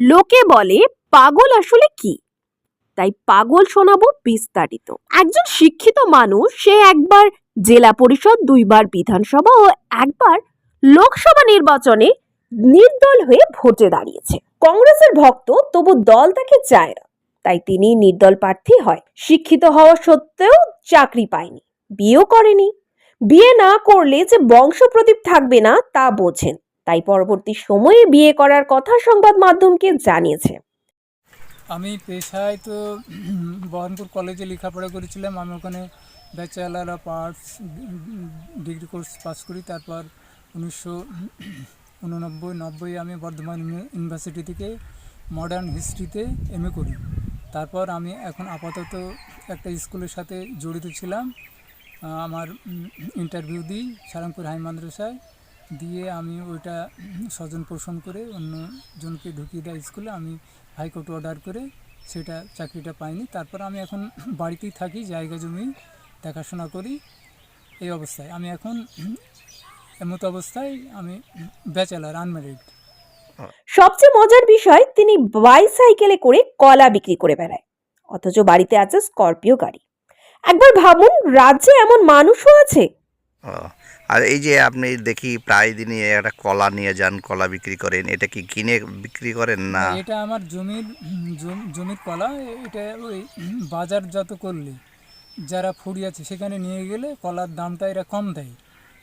লোকে বলে, পাগল আসলে কি? তাই পাগল শোনাবো বিস্তারিত। একজন শিক্ষিত মানুষ, সে একবার জেলা পরিষদ, দুইবার বিধানসভা ও একবার লোকসভা নির্বাচনে নির্দল হয়ে ভোটে দাঁড়িয়েছে। কংগ্রেসের ভক্ত তবু দল তাকে চায় না, তাই তিনি নির্দল প্রার্থী হয়। শিক্ষিত হওয়া সত্ত্বেও চাকরি পায়নি, বিয়েও করেনি। বিয়ে না করলে যে বংশ প্রদীপ থাকবে না, তা বোঝেন। তাই পরবর্তী সময়ে বিয়ে করার কথা সংবাদ মাধ্যমকে জানিয়েছে। আমি পেশায় তো বহরমপুর কলেজে লেখাপড়া করেছিলাম। আমি ওখানে bachelor of arts, degree course pass করি। তারপর উনিশশো উননব্বই, নব্বই আমি বর্ধমান ইউনিভার্সিটি থেকে মডার্ন হিস্ট্রিতে এম করি। তারপর আমি এখন আপাতত একটা স্কুলের সাথে জড়িত ছিলাম। আমার ইন্টারভিউ দিই সারাংপুর হাই মাদ্রাসায়। দিয়ে আমি ওইটা স্বজন পোষণ করে অন্য জনকে ঢুকিয়ে দেয় স্কুলে আমি হাইকোর্ট অর্ডার করে সেটা চাকরিটা পাইনি। তারপর আমি এখন বাড়িতেই থাকি জায়গা জমি দেখাশোনা করি এই অবস্থায়। আমি এখন এমত অবস্থায় আমি ব্যাচেলার আনম্যারিড সবচেয়ে মজার বিষয় তিনি বাইসাইকেলে করে কলা বিক্রি করে বেড়ায় অথচ বাড়িতে আছে স্করপিও গাড়ি। একবার ভাবুন রাজ্যে এমন মানুষও আছে? আর এই যে আপনি দেখি প্রায় দিনই একটা কলা নিয়ে যান, কলা বিক্রি করেন, এটা কি কিনে বিক্রি করেন না? এটা আমার জমির জমির কলা, এটা ওই বাজারজাত করলে, যারা ফুড়ি আছে সেখানে নিয়ে গেলে কলার দামটা এরা কম দেয়,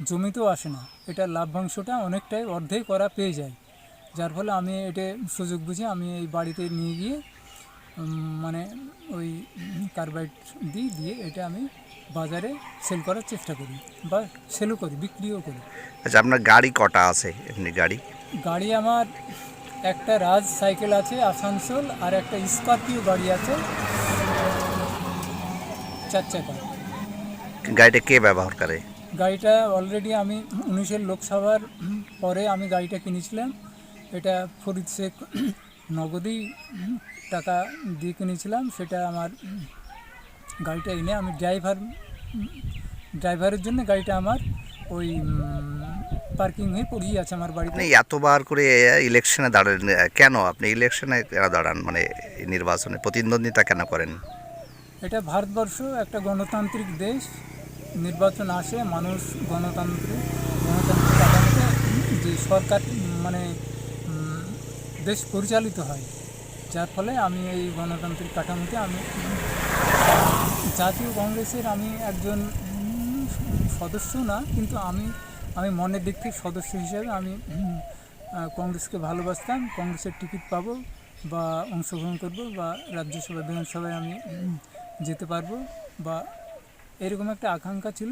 জমিতেও আসে না। এটা লাভ্যাংশটা অনেকটাই অর্ধেক করা পেয়ে যায়। যার ফলে আমি এটা সুযোগ বুঝে আমি এই বাড়িতে নিয়ে গিয়ে মানে ওই কার্বাইড দিই দিয়ে এটা আমি বাজারে সেল করার চেষ্টা করি বা সেলও করি বিক্রিও করি। আচ্ছা আপনার গাড়ি কটা আছে এমনি গাড়ি? গাড়ি আমার একটা রাজ সাইকেল আছে আসানসোল আর একটা স্করপিও গাড়ি আছে চার চাকা। গাড়িটা কে ব্যবহার করে? গাড়িটা অলরেডি আমি উনিশের লোকসভার পরে আমি গাড়িটা কিনেছিলাম। এটা ফরিদ শেখ নগদেই টাকা দিয়ে কিনেছিলাম সেটা আমার গাড়িটা এনে আমি ড্রাইভার ড্রাইভারের জন্য গাড়িটা আমার ওই পার্কিং হয়ে পড়েই আছে আমার বাড়িতে। এতবার করে ইলেকশনে দাঁড়ান কেন? আপনি ইলেকশনে কেন দাঁড়ান? মানে নির্বাচনে প্রতিদ্বন্দ্বিতা কেন করেন? এটা ভারতবর্ষ একটা গণতান্ত্রিক দেশ নির্বাচন আসে মানুষ গণতান্ত্রিক গণতান্ত্রিক যে সরকার মানে দেশ পরিচালিত হয়, যার ফলে আমি এই গণতান্ত্রিক কাঠামোতে আমি জাতীয় কংগ্রেসের আমি একজন সদস্য না, কিন্তু আমি আমি মনের দিক থেকে সদস্য হিসেবে আমি কংগ্রেসকে ভালোবাসতাম, কংগ্রেসের টিকিট পাবো বা অংশগ্রহণ করব বা রাজ্যসভা, বিধানসভায় আমি যেতে পারব বা এরকম একটা আকাঙ্ক্ষা ছিল।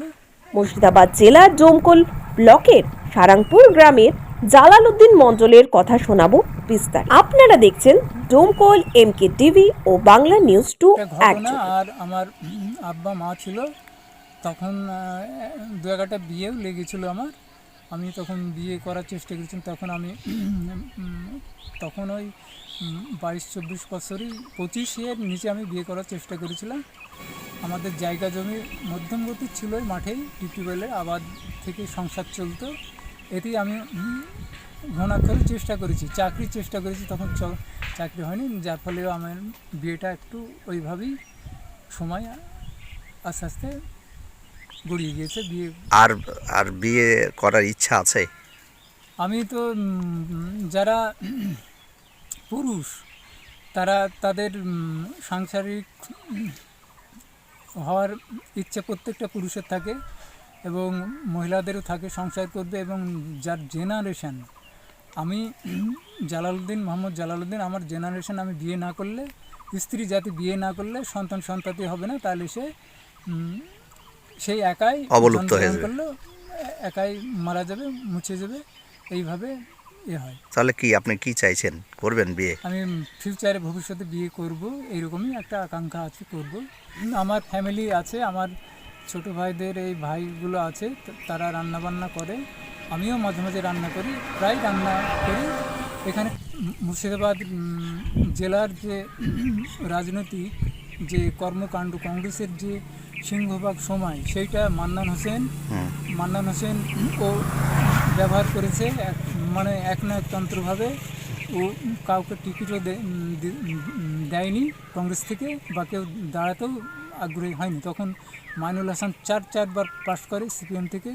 মুর্শিদাবাদ জেলার ডোমকল ব্লকের সারাংপুর গ্রামের জালালউদ্দিন মণ্ডলের কথা শোনাবো বিস্তার আপনারা দেখছেন ডোমকল এমকে টিভি ও বাংলা নিউজ টু একটা আর আমার আব্বা মা ছিল তখন দু এগারোটা বিয়েও লেগেছিল আমার। আমি তখন বিয়ে করার চেষ্টা করেছিলাম তখন আমি তখন ওই বাইশ চব্বিশ বছরই পঁচিশ এর নিচে আমি বিয়ে করার চেষ্টা করেছিলাম। আমাদের জায়গা জমি মধ্যমগতি ছিল ওই মাঠেই টিউবওয়েলের আবাদ থেকে সংসার চলতো। এতেই আমি ঘনাক্ষরে চেষ্টা করেছি চাকরির চেষ্টা করেছি তখন চাকরি হয়নি যার ফলে আমার বিয়েটা একটু ওইভাবেই সময় আস্তে আস্তে গড়িয়ে গিয়েছে বিয়ে আর আর বিয়ে করার ইচ্ছা আছে? আমি তো যারা পুরুষ তারা তাদের সাংসারিক হওয়ার ইচ্ছে প্রত্যেকটা পুরুষের থাকে। এবং মহিলাদেরও থাকে সংসার করবে এবং যার জেনারেশন আমি জালালউদ্দিন মোহাম্মদ জালালউদ্দিন আমার জেনারেশন আমি বিয়ে না করলে স্ত্রী জাতি বিয়ে না করলে সন্তান সন্ততি হবে না তাহলে সে সেই একাই অবলুপ্ত হয়ে যাবে। একাই মারা যাবে মুছে যাবে এইভাবে এ হয়। তাহলে কি আপনি কি চাইছেন? করবেন বিয়ে? আমি ফিউচারে ভবিষ্যতে বিয়ে করব এইরকমই একটা আকাঙ্ক্ষা আছে করব। আমার ফ্যামিলি আছে আমার ছোট ভাইদের এই ভাইগুলো আছে তারা রান্না বান্না করে আমিও মাঝে মাঝে রান্না করি প্রায় রান্না করি এখানে মুর্শিদাবাদ জেলার যে রাজনৈতিক যে কর্মকাণ্ড কংগ্রেসের যে সিংহভাগ সময় সেইটা মান্নান হোসেন। মান্নান হোসেন ও ব্যবহার করেছে এক- মানে এক না একতন্ত্রভাবে ও কাউকে টিকিটও দেয়নি কংগ্রেস থেকে বা কেউ দাঁড়াতেও আগ্রহী হয়নি। তখন মাইনুল হাসান চার চারবার পাশ করে সিপিএম থেকে